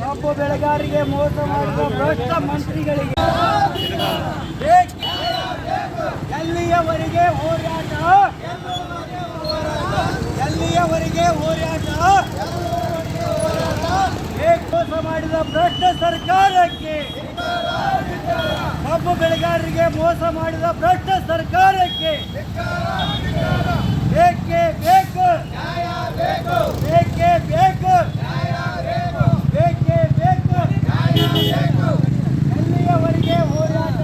ಕಬ್ಬು ಬೆಳೆಗಾರರಿಗೆ ಮೋಸ ಮಾಡಿದ ಭ್ರಷ್ಟ ಮಂತ್ರಿಗಳಿಗೆ ಎಲ್ಲಿಯವರೆಗೆ ಹೋರಾಟ? ಎಲ್ಲಿಯವರೆಗೆ ಹೋರಾಟ? ಮೋಸ ಮಾಡಿದ ಭ್ರಷ್ಟ ಸರ್ಕಾರಕ್ಕೆ ಕಬ್ಬು ಬೆಳೆಗಾರರಿಗೆ ಮೋಸ ಮಾಡಿದ ಭ್ರಷ್ಟ ಸರ್ಕಾರಕ್ಕೆ ಬೇಕು ಬೇಕೇ ಬೇಕು ಬೇಕೇ ಬೇಕು ಎಲ್ಲಿಯವರೆಗೆ ಹೋರಾಟ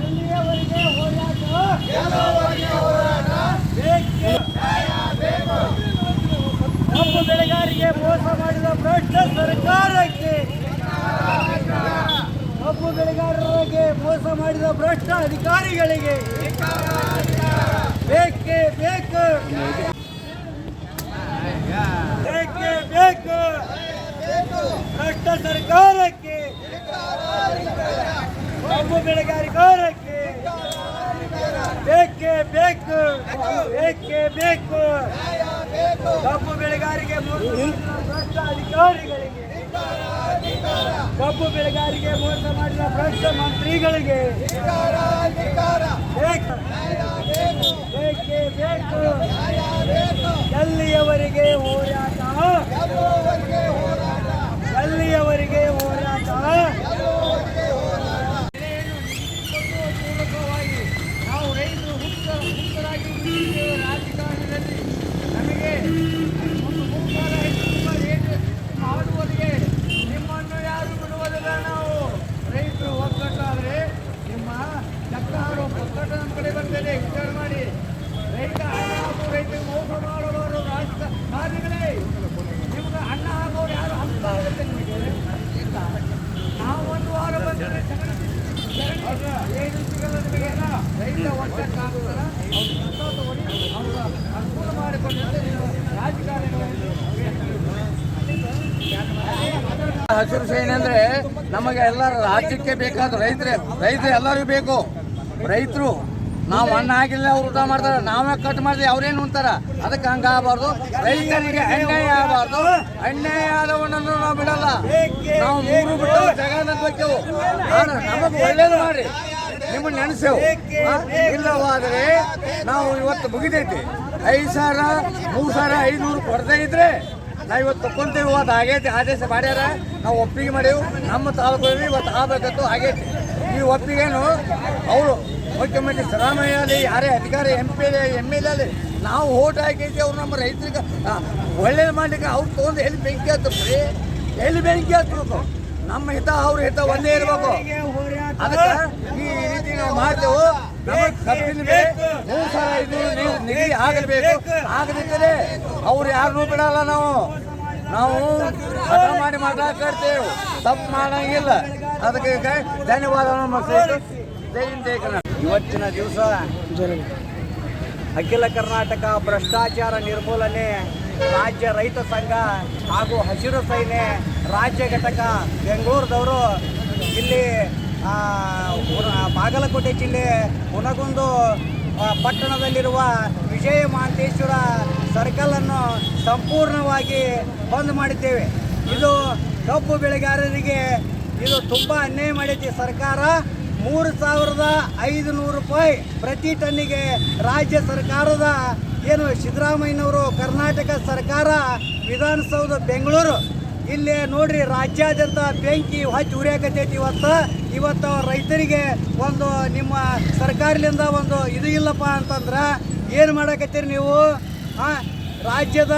ಎಲ್ಲಿಯವರೆಗೆ ಹೋರಾಟ ಬೇಕೇ ಕಬ್ಬು ಬೆಳೆಗಾರರಿಗೆ ಮೋಸ ಮಾಡಿದ ಭ್ರಷ್ಟ ಸರ್ಕಾರಕ್ಕೆ ಕಬ್ಬು ಬೆಳೆಗಾರರಿಗೆ ಮೋಸ ಮಾಡಿದ ಭ್ರಷ್ಟ ಅಧಿಕಾರಿಗಳಿಗೆ ಬೇಕೇ ಬೇಕು. ಬೇಕೇ ಬೇಕು. ಭ್ರಷ್ಟ ಸರ್ಕಾರಕ್ಕೆ ಕಬ್ಬು ಬೆಳೆಗಾರಿಕಾರಕ್ಕೆ ಬೇಕೇ ಬೇಕು. ಬೇಕೇ ಬೇಕು. ಕಬ್ಬು ಬೆಳೆಗಾರಿಗೆ ಭ್ರಷ್ಟ ಅಧಿಕಾರಿಗಳಿಗೆ ಕಬ್ಬು ಬೆಳೆಗಾರಿಗೆ ಮೋಸ ಮಾಡಿದ ಭ್ರಷ್ಟ ಮಂತ್ರಿಗಳಿಗೆ ಬೇಕು ಬೇಕೇ. ಎಲ್ಲಿಯವರೆಗೆ ಹಸಿರು ಸೇನೆ ಅಂದ್ರೆ ನಮಗೆ ಎಲ್ಲ ರಾಜ್ಯಕ್ಕೆ ಬೇಕಾದ ರೈತರೇ ರೈತರು ಎಲ್ಲರಿಗೂ ಬೇಕು. ರೈತರು ನಾವು ಅನ್ನ ಹಾಕಿಲ್ಲ ಅವ್ರು ಊಟ ಮಾಡ್ತಾರೆ. ನಾವೇ ಕಟ್ ಮಾಡಿದ್ವಿ ಅವ್ರೇನು ಉಂತಾರ ಅದಕ್ಕೆ ಹಂಗ ಆಗಬಾರ್ದು. ರೈತರಿಗೆ ಅನ್ಯಾಯ ಆಗಬಾರ್ದು. ಅನ್ಯಾಯ ಆದವನನ್ನು ನಾವು ಬಿಡಲ್ಲ. ನಾವು ಮೂರು ಬಿಟ್ಟು ಜಗನ್ನ ನಮಗೆ ಒಳ್ಳೇದು ಮಾಡಿ ನಿಮ್ಮ ನೆನೆಸೆವು? ಇಲ್ಲವಾದರೆ ನಾವು ಇವತ್ತು ಮುಗಿದೈತಿ. ಐದು ಸಾವಿರ, ಮೂರು ಸಾವಿರ ಐದುನೂರು ಕೊಡದೇ ಇದ್ರೆ ನಾವು ಇವತ್ತು ತಕೊಂತೀವಿ ಇವತ್ತು ಆಗೈತಿ. ಆದೇಶ ಮಾಡ್ಯಾರ. ನಾವು ಒಪ್ಪಿಗೆ ಮಾಡೇವು. ನಮ್ಮ ತಾಲೂಕಲ್ಲಿ ಇವತ್ತು ಆಗಬೇಕಂತೂ ಆಗೈತಿ. ಈ ಒಪ್ಪಿಗೆನು ಅವರು ಮುಖ್ಯಮಂತ್ರಿ ಸಿದ್ದರಾಮಯ್ಯ ಅಲ್ಲಿ ಯಾರೇ ಅಧಿಕಾರಿ ಎಂ ಪಿ ಎಂ ಎಲ್ ಅಲ್ಲಿ ನಾವು ಓಟ್ ಹಾಕೈತಿ ಅವ್ರು ನಮ್ಮ ರೈತರಿಗೆ ಒಳ್ಳೇದು ಮಾಡಲಿಕ್ಕೆ ಅವ್ರು ತೊಗೊಂಡು ಎಲ್ಲಿ ಬೆಂಕಿ ಹತ್ತಪ್ರಿ ಎಲ್ಲಿ ಬೆಂಕಿ ಹತ್ಬೇಕು ನಮ್ಮ ಹಿತ ಅವ್ರ ಹಿತ ಒಂದೇ ಇರಬೇಕು. ಅದಕ್ಕೆ ಈ ರೀತಿ ನಾವು ಮಾಡ್ತೇವೆ. ನಮಗೆ ಕಬ್ಬಿನ ಮೂರು ಸಾವಿರ ನಿಗದಿ ಆಗಬೇಕು. ಆಗದಿದ್ದರೆ ಅವ್ರು ಯಾರನ್ನೂ ಬಿಡಲ್ಲ ನಾವು. ನಾವು ಹಠ ಮಾಡಿ ಮಾತಾಡ್ತೇವೆ ತಪ್ಪು ಮಾಡಂಗಿಲ್ಲ. ಅದಕ್ಕೆ ಧನ್ಯವಾದ ಧನ್ಯವಾದ ಜೈ ಹಿಂದ್ ಜೈ ಕರ್ನಾಟಕ. ಇವತ್ತಿನ ದಿವಸ ಅಖಿಲ ಕರ್ನಾಟಕ ಭ್ರಷ್ಟಾಚಾರ ನಿರ್ಮೂಲನೆ ರಾಜ್ಯ ರೈತ ಸಂಘ ಹಾಗೂ ಹಸಿರು ಸೇನೆ ರಾಜ್ಯ ಘಟಕ ಬೆಂಗಳೂರದವರು ಇಲ್ಲಿ ಬಾಗಲಕೋಟೆ ಜಿಲ್ಲೆ ಹುನಗುಂದು ಪಟ್ಟಣದಲ್ಲಿರುವ ವಿಜಯ ಮಹಾಂತೇಶ್ವರ ಸರ್ಕಲನ್ನು ಸಂಪೂರ್ಣವಾಗಿ ಬಂದ್ ಮಾಡಿದ್ದೇವೆ. ಇದು ಕಬ್ಬು ಬೆಳೆಗಾರರಿಗೆ ಇದು ತುಂಬ ಅನ್ಯಾಯ ಮಾಡೈತಿ ಸರ್ಕಾರ. ಮೂರು ಸಾವಿರದ ಐದು ನೂರು ರೂಪಾಯಿ ಪ್ರತಿ ಟನ್ನಿಗೆ ರಾಜ್ಯ ಸರ್ಕಾರದ ಏನು ಸಿದ್ದರಾಮಯ್ಯನವರು ಕರ್ನಾಟಕ ಸರ್ಕಾರ ವಿಧಾನಸೌಧ ಬೆಂಗಳೂರು. ಇಲ್ಲಿ ನೋಡ್ರಿ ರಾಜ್ಯಾದ್ಯಂತ ಬೆಂಕಿ ಹಚ್ಚಿ ಉರಿಯಾಕತೈತಿ ಇವತ್ತು. ಇವತ್ತು ರೈತರಿಗೆ ಒಂದು ನಿಮ್ಮ ಸರ್ಕಾರದಿಂದ ಒಂದು ಇದು ಇಲ್ಲಪ್ಪ ಅಂತಂದ್ರೆ ಏನು ಮಾಡಕತ್ತೀರಿ ನೀವು? ರಾಜ್ಯದ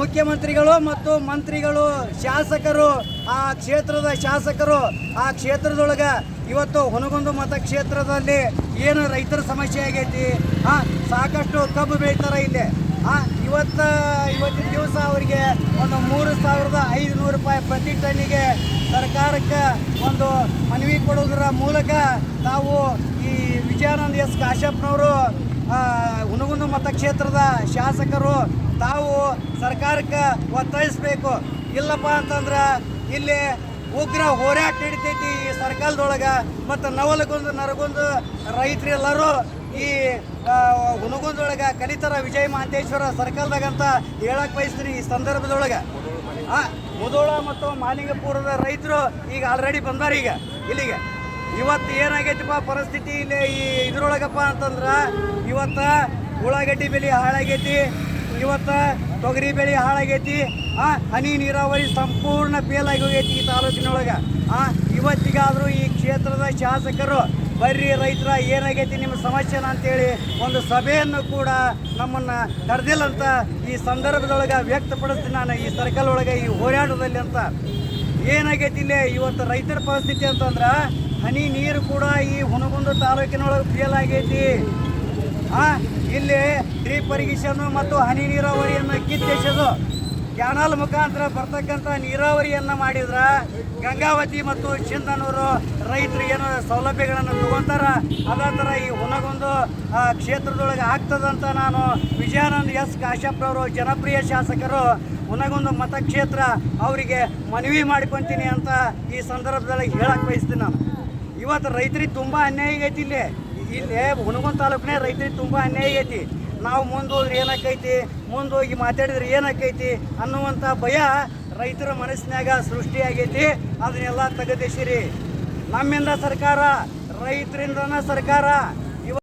ಮುಖ್ಯಮಂತ್ರಿಗಳು ಮತ್ತು ಮಂತ್ರಿಗಳು, ಶಾಸಕರು ಆ ಕ್ಷೇತ್ರದ ಶಾಸಕರು ಆ ಕ್ಷೇತ್ರದೊಳಗೆ ಇವತ್ತು ಹೊನಗೊಂದು ಮತಕ್ಷೇತ್ರದಲ್ಲಿ ಏನು ರೈತರ ಸಮಸ್ಯೆ ಆಗೈತಿ? ಹಾಂ ಸಾಕಷ್ಟು ಕಬ್ಬು ಬೆಳೀತಾರೆ ಇಲ್ಲಿ. ಹಾಂ ಇವತ್ತು, ಇವತ್ತಿನ ದಿವಸ ಅವರಿಗೆ ಒಂದು ಮೂರು ಸಾವಿರದ ಐದುನೂರು ರೂಪಾಯಿ ಪ್ರತಿ ಟನ್ನಿಗೆ ಸರ್ಕಾರಕ್ಕೆ ಒಂದು ಮನವಿ ಕೊಡೋದರ ಮೂಲಕ ತಾವು ಈ ವಿಜಯಾನಂದ ಎಸ್ ಕಾಶ್ಯಪ್ನವರು ಹುನಗುಂದು ಮತಕ್ಷೇತ್ರದ ಶಾಸಕರು ತಾವು ಸರ್ಕಾರಕ್ಕೆ ಒತ್ತಾಯಿಸಬೇಕು. ಇಲ್ಲಪ್ಪ ಅಂತಂದ್ರೆ ಇಲ್ಲಿ ಉಗ್ರ ಹೋರಾಟ ನಡಿತೈತಿ ಈ ಸರ್ಕಲ್ದೊಳಗೆ, ಮತ್ತು ನವಲಗೊಂದು, ನರಗುಂದು ರೈತರೆಲ್ಲರೂ ಈ ಹುನಗುಂದೊಳಗೆ ಕಲಿತರ ವಿಜಯ ಮಹಂತೇಶ್ವರ ಸರ್ಕಲ್ದಾಗ ಅಂತ ಹೇಳಕ್ ಬಯಸ್ತೀನಿ ಈ ಸಂದರ್ಭದೊಳಗೆ. ಮುದೋಳ ಮತ್ತು ಮಾಲಿಂಗಪುರದ ರೈತರು ಈಗ ಆಲ್ರೆಡಿ ಬಂದಾರ ಈಗ, ಇಲ್ಲಿಗೆ. ಇವತ್ತು ಏನಾಗೈತಪ್ಪ ಪರಿಸ್ಥಿತಿ ಇಲ್ಲಿ ಈ ಇದ್ರೊಳಗಪ್ಪ ಅಂತಂದ್ರೆ, ಇವತ್ತು ಉಳ್ಳಾಗಡ್ಡಿ ಬೆಲೆ ಹಾಳಾಗೈತಿ, ಇವತ್ತು ತೊಗರಿ ಬೆಳೆ ಹಾಳಾಗೈತಿ ಆ, ಹನಿ ನೀರಾವರಿ ಸಂಪೂರ್ಣ ಫೇಲ್ ಆಗಿ ಹೋಗೈತಿ ಈ ತಾಲೂಕಿನೊಳಗೆ. ಆ, ಇವತ್ತಿಗಾದರೂ ಈ ಕ್ಷೇತ್ರದ ಶಾಸಕರು, ಬರ್ರಿ ರೈತರ ಏನಾಗೈತಿ ನಿಮ್ಮ ಸಮಸ್ಯೆನ ಅಂತೇಳಿ ಒಂದು ಸಭೆಯನ್ನು ಕೂಡ ನಮ್ಮನ್ನ ಕರೆದಿಲ್ಲ ಅಂತ ಈ ಸಂದರ್ಭದೊಳಗೆ ವ್ಯಕ್ತಪಡಿಸ್ತೀನಿ ನಾನು ಈ ಸರ್ಕಲ್ ಒಳಗೆ, ಈ ಹೋರಾಟದಲ್ಲಿ ಅಂತ. ಏನಾಗೈತಿ ಇಲ್ಲಿ ಇವತ್ತು ರೈತರ ಪರಿಸ್ಥಿತಿ ಅಂತಂದ್ರೆ, ಹನಿ ನೀರು ಕೂಡ ಈ ಹುನಗುಂದ ತಾಲೂಕಿನೊಳಗೆ ಫೇಲ್ ಆಗೈತಿ. ಆ, ಇಲ್ಲಿ ಡ್ರೀಪ್ ಇರಿಗೇಷನ್ ಮತ್ತು ಹನಿ ನೀರಾವರಿಯನ್ನು ಕಿತ್ತೆಸೋದು ಕ್ಯಾನಲ್ ಮುಖಾಂತರ ಬರ್ತಕ್ಕಂಥ ನೀರಾವರಿಯನ್ನು ಮಾಡಿದ್ರ ಗಂಗಾವತಿ ಮತ್ತು ಚಿಂದನೂರು ರೈತರು ಏನು ಸೌಲಭ್ಯಗಳನ್ನು ತಗೊಂತಾರ. ಅದೇ ಥರ ಈ ಹುನಗೊಂದು ಕ್ಷೇತ್ರದೊಳಗೆ ಆಗ್ತದಂತ ನಾನು ವಿಜಯಾನಂದ್ ಎಸ್ ಕಾಶ್ಯಪ್ರವರು ಜನಪ್ರಿಯ ಶಾಸಕರು ಹುನಗೊಂದು ಮತಕ್ಷೇತ್ರ ಅವರಿಗೆ ಮನವಿ ಮಾಡ್ಕೊತೀನಿ ಅಂತ ಈ ಸಂದರ್ಭದಲ್ಲಿ ಹೇಳಕ್ಕೆ ಬಯಸ್ತೀನಿ ನಾನು. ಇವತ್ತು ರೈತರಿಗೆ ತುಂಬ ಅನ್ಯಾಯ ಐತಿ ಇಲ್ಲಿ. ಇಲ್ಲಿ ಹುನಗುಂದ ತಾಲೂಕಿನ ರೈತರಿಗೆ ತುಂಬ ಅನ್ಯಾಯ ಆಗೈತಿ. ನಾವು ಮುಂದೋದ್ರೆ ಏನಾಕೈತಿ? ಮುಂದೆ ಹೋಗಿ ಮಾತಾಡಿದ್ರೆ ಏನಾಕೈತಿ ಅನ್ನುವಂಥ ಭಯ ರೈತರ ಮನಸ್ಸಿನಾಗ ಸೃಷ್ಟಿಯಾಗೈತಿ ಅದನ್ನೆಲ್ಲ ತೆಗೆದಿಸಿರಿ. ನಮ್ಮಿಂದ ಸರ್ಕಾರ, ರೈತರಿಂದನ ಸರ್ಕಾರ